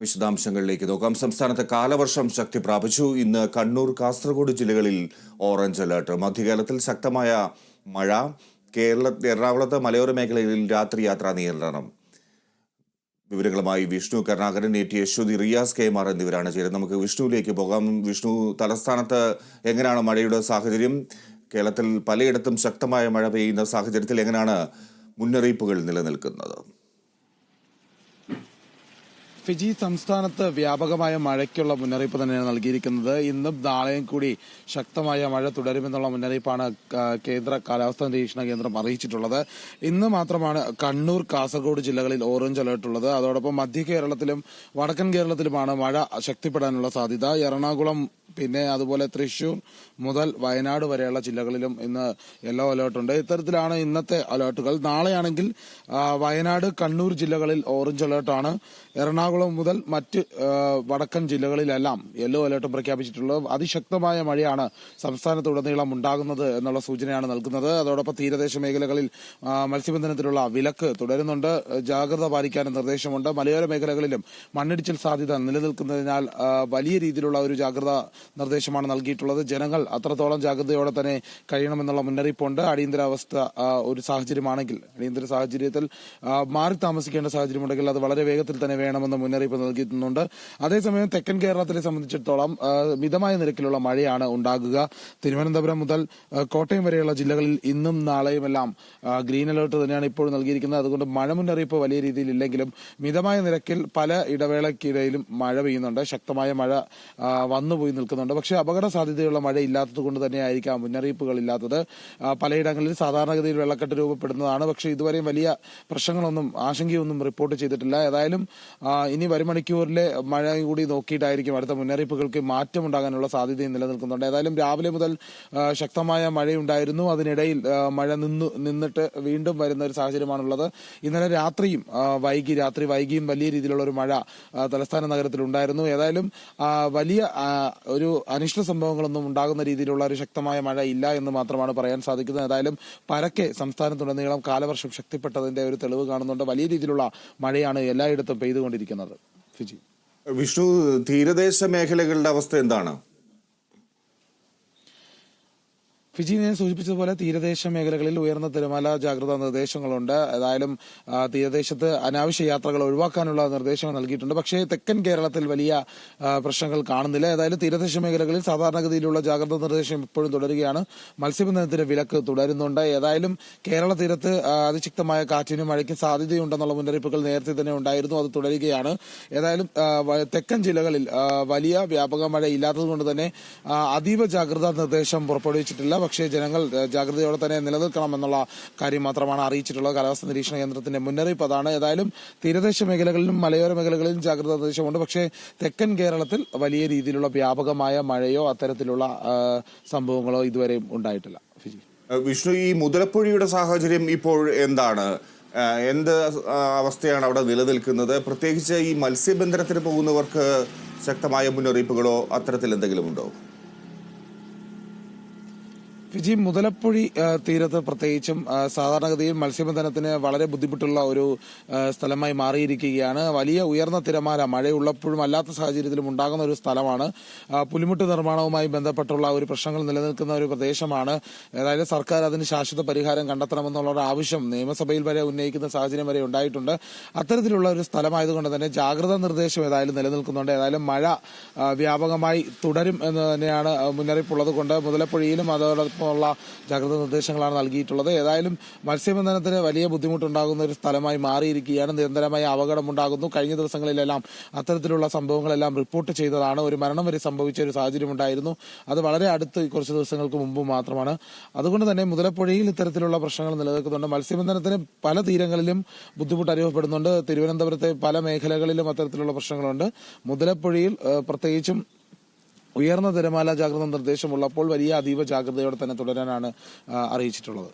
വിശദാംശങ്ങളിലേക്ക് നോക്കാം. സംസ്ഥാനത്ത് കാലവർഷം ശക്തി പ്രാപിച്ചു. ഇന്ന് കണ്ണൂർ കാസർഗോഡ് ജില്ലകളിൽ ഓറഞ്ച് അലർട്ട്. മധ്യകാലത്തിൽ ശക്തമായ മഴ. കേരള എറണാകുളത്ത് മലയോര മേഖലകളിൽ രാത്രി യാത്രാ നിയന്ത്രണം. വിവരങ്ങളുമായി Vishnu Karunakaran A T Yashwathi Riyas K Mar എന്നിവരാണ് ചേരുന്നത്. നമുക്ക് വിഷ്ണുവിലേക്ക് പോകാം. വിഷ്ണു തലസ്ഥാനത്ത് എങ്ങനെയാണ് മഴയുടെ സാഹചര്യം? കേരളത്തിൽ പലയിടത്തും ശക്തമായ മഴ പെയ്യുന്ന സാഹചര്യത്തിൽ എങ്ങനെയാണ് മുന്നറിയിപ്പുകൾ നിലനിൽക്കുന്നത്? ഫിജി സംസ്ഥാനത്ത് വ്യാപകമായ മഴയ്ക്കുള്ള മുന്നറിയിപ്പ് തന്നെയാണ് നൽകിയിരിക്കുന്നത്. ഇന്നും നാളെയും കൂടി ശക്തമായ മഴ തുടരുമെന്നുള്ള മുന്നറിയിപ്പാണ് കേന്ദ്ര കാലാവസ്ഥാ നിരീക്ഷണ കേന്ദ്രം അറിയിച്ചിട്ടുള്ളത്. ഇന്ന് മാത്രമാണ് കണ്ണൂർ കാസർഗോഡ് ജില്ലകളിൽ ഓറഞ്ച് അലർട്ട് ഉള്ളത്. അതോടൊപ്പം മധ്യ കേരളത്തിലും വടക്കൻ കേരളത്തിലുമാണ് മഴ ശക്തിപ്പെടാനുള്ള സാധ്യത. എറണാകുളം പിന്നെ അതുപോലെ തൃശൂർ മുതൽ വയനാട് വരെയുള്ള ജില്ലകളിലും ഇന്ന് യെല്ലോ അലേർട്ട് ഉണ്ട്. ഇത്തരത്തിലാണ് ഇന്നത്തെ അലേർട്ടുകൾ. നാളെയാണെങ്കിൽ വയനാട് കണ്ണൂർ ജില്ലകളിൽ ഓറഞ്ച് അലേർട്ടാണ്. എറണാകുളം മുതൽ മറ്റ് വടക്കൻ ജില്ലകളിലെല്ലാം യെല്ലോ അലേർട്ടും പ്രഖ്യാപിച്ചിട്ടുള്ളത്. അതിശക്തമായ മഴയാണ് സംസ്ഥാനത്തുടനീളം ഉണ്ടാകുന്നത് എന്നുള്ള സൂചനയാണ് നൽകുന്നത്. അതോടൊപ്പം തീരദേശ മേഖലകളിൽ മത്സ്യബന്ധനത്തിലുള്ള വിലക്ക് തുടരുന്നുണ്ട്. ജാഗ്രത പാലിക്കാനും നിർദ്ദേശമുണ്ട്. മലയോര മേഖലകളിലും മണ്ണിടിച്ചിൽ സാധ്യത നിലനിൽക്കുന്നതിനാൽ വലിയ രീതിയിലുള്ള ഒരു ജാഗ്രത നിർദ്ദേശമാണ് നൽകിയിട്ടുള്ളത്. ജനങ്ങൾ അത്രത്തോളം ജാഗ്രതയോടെ തന്നെ കഴിയണമെന്നുള്ള മുന്നറിയിപ്പുണ്ട്. അടിയന്തരാവസ്ഥ ഒരു സാഹചര്യമാണെങ്കിൽ അടിയന്തര സാഹചര്യത്തിൽ മാറി താമസിക്കേണ്ട സാഹചര്യമുണ്ടെങ്കിൽ അത് വളരെ വേഗത്തിൽ തന്നെ വേണമെന്ന് മുന്നറിയിപ്പ് നൽകിയിട്ടുണ്ട്. അതേസമയം തെക്കൻ കേരളത്തിലെ സംബന്ധിച്ചിടത്തോളം മിതമായ നിരക്കിലുള്ള മഴയാണ് ഉണ്ടാകുക. തിരുവനന്തപുരം മുതൽ കോട്ടയം വരെയുള്ള ജില്ലകളിൽ ഇന്നും നാളെയുമെല്ലാം ഗ്രീൻ അലർട്ട് തന്നെയാണ് ഇപ്പോൾ നൽകിയിരിക്കുന്നത്. അതുകൊണ്ട് മഴ മുന്നറിയിപ്പ് വലിയ രീതിയിൽ ഇല്ലെങ്കിലും മിതമായ നിരക്കിൽ പല ഇടവേളയ്ക്കിടയിലും മഴ പെയ്യുന്നുണ്ട്. ശക്തമായ മഴ വന്നുപോയി നിൽക്കുന്നുണ്ട്. പക്ഷേ അപകട സാധ്യതയുള്ള മഴ ഇല്ലാത്തത് കൊണ്ട് തന്നെയായിരിക്കാം മുന്നറിയിപ്പുകൾ ഇല്ലാത്തത്. പലയിടങ്ങളിൽ സാധാരണഗതിയിൽ വെള്ളക്കെട്ട് രൂപപ്പെടുന്നതാണ്. പക്ഷേ ഇതുവരെയും വലിയ പ്രശ്നങ്ങളൊന്നും ആശങ്കയൊന്നും റിപ്പോർട്ട് ചെയ്തിട്ടില്ല. ഏതായാലും ഇനി വരും മണിക്കൂറിലെ മഴ കൂടി നോക്കിയിട്ടായിരിക്കും അടുത്ത മുന്നറിയിപ്പുകൾക്ക് മാറ്റമുണ്ടാകാനുള്ള സാധ്യതയും നിലനിൽക്കുന്നുണ്ട്. ഏതായാലും രാവിലെ മുതൽ ശക്തമായ മഴയുണ്ടായിരുന്നു. അതിനിടയിൽ മഴ നിന്നു നിന്നിട്ട് വീണ്ടും വരുന്ന ഒരു സാഹചര്യമാണുള്ളത്. ഇന്നലെ രാത്രിയും വൈകി രാത്രി വൈകിയും വലിയ രീതിയിലുള്ള ഒരു മഴ തലസ്ഥാന നഗരത്തിൽ ഉണ്ടായിരുന്നു ഏതായാലും വലിയ ഒരു അനിഷ്ട സംഭവങ്ങളൊന്നും ഉണ്ടാകുന്ന രീതിയിലുള്ള ഒരു ശക്തമായ മഴ ഇല്ല എന്ന് മാത്രമാണ് പറയാൻ സാധിക്കുന്നത്. ഏതായാലും പരക്കെ സംസ്ഥാനത്തുടനീളം കാലവർഷം ശക്തിപ്പെട്ടതിന്റെ ഒരു തെളിവ് കാണുന്നുണ്ട്. വലിയ രീതിയിലുള്ള മഴയാണ് എല്ലായിടത്തും പെയ്തുകൊണ്ടിരിക്കുന്നത്. ഫിജി. വിഷ്ണു തീരദേശ മേഖലകളുടെ അവസ്ഥ എന്താണ്? ഫിജി ഞാൻ സൂചിപ്പിച്ചതുപോലെ തീരദേശ മേഖലകളിൽ ഉയർന്ന തിരമാല ജാഗ്രതാ നിർദ്ദേശങ്ങളുണ്ട്. ഏതായാലും തീരദേശത്ത് അനാവശ്യ യാത്രകൾ ഒഴിവാക്കാനുള്ള നിർദ്ദേശങ്ങൾ നൽകിയിട്ടുണ്ട്. പക്ഷേ തെക്കൻ കേരളത്തിൽ വലിയ പ്രശ്നങ്ങൾ കാണുന്നില്ല. ഏതായാലും തീരദേശ മേഖലകളിൽ സാധാരണഗതിയിലുള്ള ജാഗ്രതാ നിർദ്ദേശം ഇപ്പോഴും തുടരുകയാണ്. മത്സ്യബന്ധനത്തിന് വിലക്ക് തുടരുന്നുണ്ട്. ഏതായാലും കേരള തീരത്ത് അതിശക്തമായ കാറ്റിനും മഴയ്ക്കും സാധ്യതയുണ്ടെന്നുള്ള മുന്നറിയിപ്പുകൾ നേരത്തെ തന്നെ ഉണ്ടായിരുന്നു. അത് തുടരുകയാണ്. ഏതായാലും തെക്കൻ ജില്ലകളിൽ വലിയ വ്യാപക മഴ ഇല്ലാത്തതുകൊണ്ട് തന്നെ അതീവ ജാഗ്രതാ നിർദ്ദേശം പുറപ്പെടുവിച്ചിട്ടില്ല. പക്ഷേ ജനങ്ങൾ ജാഗ്രതയോടെ തന്നെ നിലനിൽക്കണം എന്നുള്ള കാര്യം മാത്രമാണ് അറിയിച്ചിട്ടുള്ളത്. കാലാവസ്ഥാ നിരീക്ഷണ കേന്ദ്രത്തിന്റെ മുന്നറിയിപ്പ് അതാണ്. ഏതായാലും തീരദേശ മേഖലകളിലും മലയോര മേഖലകളിലും ജാഗ്രതാ നിർദ്ദേശമുണ്ട്. പക്ഷേ തെക്കൻ കേരളത്തിൽ വലിയ രീതിയിലുള്ള വ്യാപകമായ മഴയോ അത്തരത്തിലുള്ള സംഭവങ്ങളോ ഇതുവരെയും ഉണ്ടായിട്ടില്ല. വിഷ്ണു ഈ മുതലപ്പുഴയുടെ സാഹചര്യം ഇപ്പോൾ എന്താണ്? എന്ത് അവസ്ഥയാണ് അവിടെ നിലനിൽക്കുന്നത്? പ്രത്യേകിച്ച് ഈ മത്സ്യബന്ധനത്തിന് പോകുന്നവർക്ക് ശക്തമായ മുന്നറിയിപ്പുകളോ അത്തരത്തിൽ എന്തെങ്കിലും ഉണ്ടോ? ഫിജി മുതലപ്പുഴി തീരത്ത് പ്രത്യേകിച്ചും സാധാരണഗതിയിൽ മത്സ്യബന്ധനത്തിന് വളരെ ബുദ്ധിമുട്ടുള്ള ഒരു സ്ഥലമായി മാറിയിരിക്കുകയാണ്. വലിയ ഉയർന്ന തിരമാല മഴയുള്ളപ്പോഴും അല്ലാത്ത സാഹചര്യത്തിലും ഉണ്ടാകുന്ന ഒരു സ്ഥലമാണ്. പുലിമുട്ട് നിർമ്മാണവുമായി ബന്ധപ്പെട്ടുള്ള ഒരു പ്രശ്നങ്ങൾ നിലനിൽക്കുന്ന ഒരു പ്രദേശമാണ്. ഏതായാലും സർക്കാർ അതിന് ശാശ്വത പരിഹാരം കണ്ടെത്തണമെന്നുള്ള ഒരു ആവശ്യം നിയമസഭയിൽ വരെ ഉന്നയിക്കുന്ന സാഹചര്യം വരെ ഉണ്ടായിട്ടുണ്ട്. അത്തരത്തിലുള്ള ഒരു സ്ഥലമായതുകൊണ്ട് തന്നെ ജാഗ്രതാ നിർദ്ദേശം ഏതായാലും നിലനിൽക്കുന്നുണ്ട്. ഏതായാലും മഴ വ്യാപകമായി തുടരും എന്ന് തന്നെയാണ് മുന്നറിയിപ്പുള്ളത് കൊണ്ട് മുതലപ്പുഴയിലും അതോടൊപ്പമുള്ള ജാഗ്രതാ നിർദ്ദേശങ്ങളാണ് നൽകിയിട്ടുള്ളത്. ഏതായാലും മത്സ്യബന്ധനത്തിന് വലിയ ബുദ്ധിമുട്ടുണ്ടാകുന്ന ഒരു സ്ഥലമായി മാറിയിരിക്കുകയാണ്. നിരന്തരമായ അപകടമുണ്ടാകുന്നു. കഴിഞ്ഞ ദിവസങ്ങളിലെല്ലാം അത്തരത്തിലുള്ള സംഭവങ്ങളെല്ലാം റിപ്പോർട്ട് ചെയ്തതാണ്. ഒരു മരണം വരെ സംഭവിച്ച ഒരു സാഹചര്യം ഉണ്ടായിരുന്നു അത് വളരെ അടുത്ത് കുറച്ച് ദിവസങ്ങൾക്ക് മുമ്പ് മാത്രമാണ്. അതുകൊണ്ട് തന്നെ മുതലപ്പുഴയിൽ ഇത്തരത്തിലുള്ള പ്രശ്നങ്ങൾ നിലനിൽക്കുന്നുണ്ട്. മത്സ്യബന്ധനത്തിന് പല തീരങ്ങളിലും ബുദ്ധിമുട്ട് അനുഭവപ്പെടുന്നുണ്ട്. തിരുവനന്തപുരത്തെ പല മേഖലകളിലും അത്തരത്തിലുള്ള പ്രശ്നങ്ങളുണ്ട്. മുതലപ്പുഴയിൽ പ്രത്യേകിച്ചും ഉയർന്ന തിരമാല ജാഗ്രത നിർദ്ദേശമുള്ളപ്പോൾ വലിയ അതീവ ജാഗ്രതയോടെ തന്നെ തുടരാനാണ് അറിയിച്ചിട്ടുള്ളത്.